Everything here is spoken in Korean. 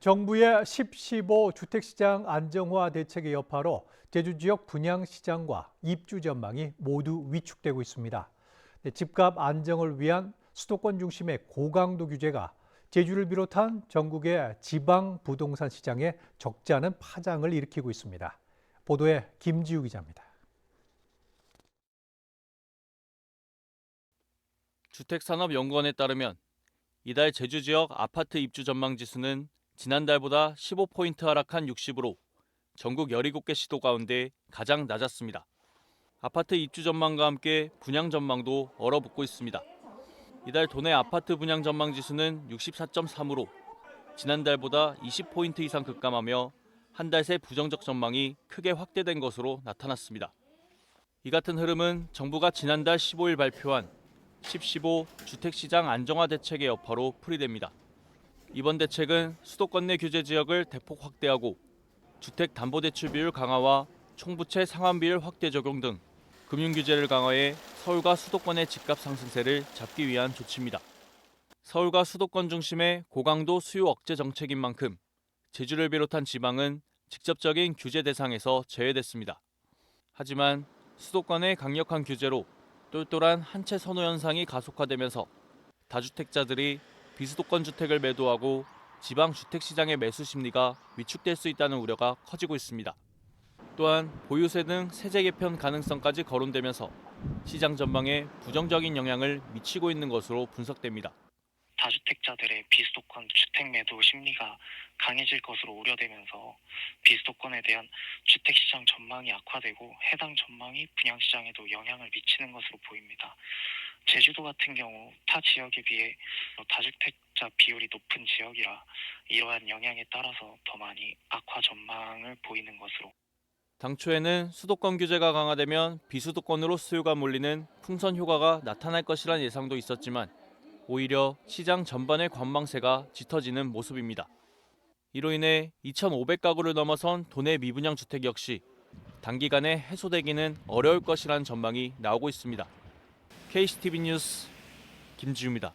정부의 10, 15 주택시장 안정화 대책의 여파로 제주 지역 분양 시장과 입주 전망이 모두 위축되고 있습니다. 네, 집값 안정을 위한 수도권 중심의 고강도 규제가 제주를 비롯한 전국의 지방 부동산 시장에 적지 않은 파장을 일으키고 있습니다. 보도에 김지우 기자입니다. 주택산업연구원에 따르면 이달 제주 지역 아파트 입주 전망 지수는 지난달보다 15포인트 하락한 60으로 전국 17개 시도 가운데 가장 낮았습니다. 아파트 입주 전망과 함께 분양 전망도 얼어붙고 있습니다. 이달 도내 아파트 분양 전망 지수는 64.3으로 지난달보다 20포인트 이상 급감하며 한 달 새 부정적 전망이 크게 확대된 것으로 나타났습니다. 이 같은 흐름은 정부가 지난달 15일 발표한 10.15 주택시장 안정화 대책의 여파로 풀이됩니다. 이번 대책은 수도권 내 규제 지역을 대폭 확대하고 주택 담보 대출 비율 강화와 총부채 상환 비율 확대 적용 등 금융 규제를 강화해 서울과 수도권의 집값 상승세를 잡기 위한 조치입니다. 서울과 수도권 중심의 고강도 수요 억제 정책인 만큼 제주를 비롯한 지방은 직접적인 규제 대상에서 제외됐습니다. 하지만 수도권의 강력한 규제로 똘똘한 한채 선호 현상이 가속화되면서 다주택자들이 비수도권 주택을 매도하고 지방 주택 시장의 매수 심리가 위축될 수 있다는 우려가 커지고 있습니다. 또한 보유세 등 세제 개편 가능성까지 거론되면서 시장 전망에 부정적인 영향을 미치고 있는 것으로 분석됩니다. 다주택자들의 비수도권 주택 매도 심리가 강해질 것으로 우려되면서 비수도권에 대한 주택 시장 전망이 악화되고 해당 전망이 분양 시장에도 영향을 미치는 것으로 보입니다. 제주도 같은 경우 타 지역에 비해 다주택자 비율이 높은 지역이라 이러한 영향에 따라서 더 많이 악화 전망을 보이는 것으로 당초에는 수도권 규제가 강화되면 비수도권으로 수요가 몰리는 풍선 효과가 나타날 것이란 예상도 있었지만 오히려 시장 전반의 관망세가 짙어지는 모습입니다. 이로 인해 2,500가구를 넘어선 도내 미분양 주택 역시 단기간에 해소되기는 어려울 것이라는 전망이 나오고 있습니다. KCTV 뉴스 김지우입니다.